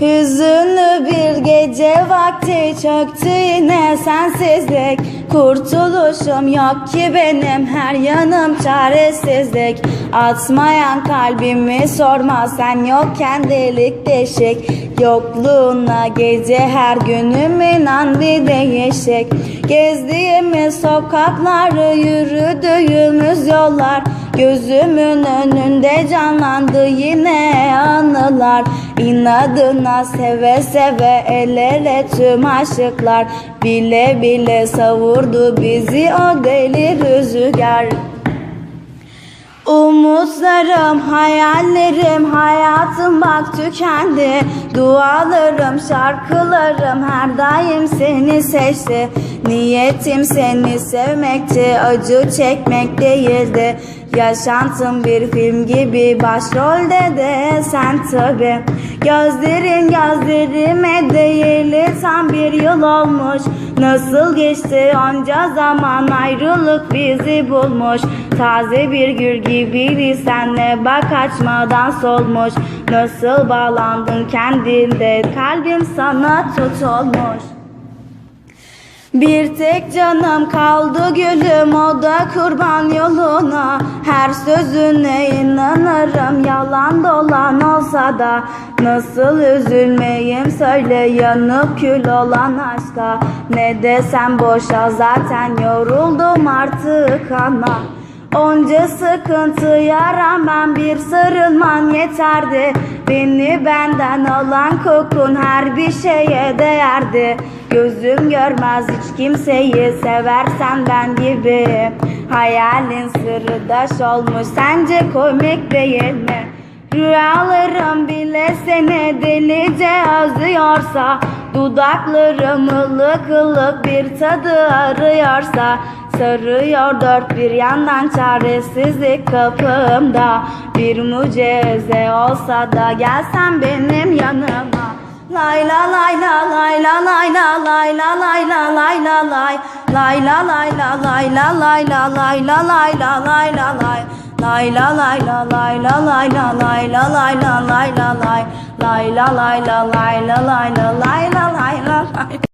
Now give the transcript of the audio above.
Hüzünlü bir gece vakti çöktü yine sensizlik. Kurtuluşum yok ki benim her yanım çaresizlik. Atmayan kalbimi sorma sen yokken delik deşik. Yokluğuna gece her günüm inan bir değişik. Gezdiğimiz sokakları yürüdüğümüz yollar Gözümün önünde canlandı yine İnadına seve seve el tüm aşıklar. Bile bile savurdu bizi o deli rüzgar. Umutlarım, hayallerim, hayatım bak tükendi. Dualarım, şarkılarım her daim seni seçti. Niyetim seni sevmekti, acı çekmek değildi Yaşantım bir film gibi başrolde de sen tabi Gözlerin gözlerime değili tam bir yıl olmuş. Nasıl geçti onca zaman ayrılık bizi bulmuş. Taze bir gül gibiydi senle bak açmadan solmuş. Nasıl bağlandın kendinde kalbim sana tutulmuş bir tek canım kaldı gülüm o da kurban yoluna. Her sözüne inanırım yalan dolan olsa da. Nasıl üzülmeyim söyle yanıp kül olan aşka. Ne desem boşa zaten yoruldum artık ana Onca sıkıntıya rağmen bir sarılman yeterdi. Beni benden alan kokun her bir şeye değerdi. Gözüm görmez hiç kimseyi seversen ben gibi. Hayalin sırdaş olmuş sence komik değil mi? Rüyalarım bile seni delice özlüyorsa Dudaklarım ılık ılık bir tadı arıyorsa Sarıyor dört bir yandan çaresizlik kapımda Bir mucize olsa da gelsen benim yanıma Lay la lay la lay la lay la lay la lay la lay la lay Lay la lay la lay la lay la lay la lay la lay la lay Lay la lay la lay la lay la lay la lay la lay la lay Lay la lay la lay la lay la lay la lay la lay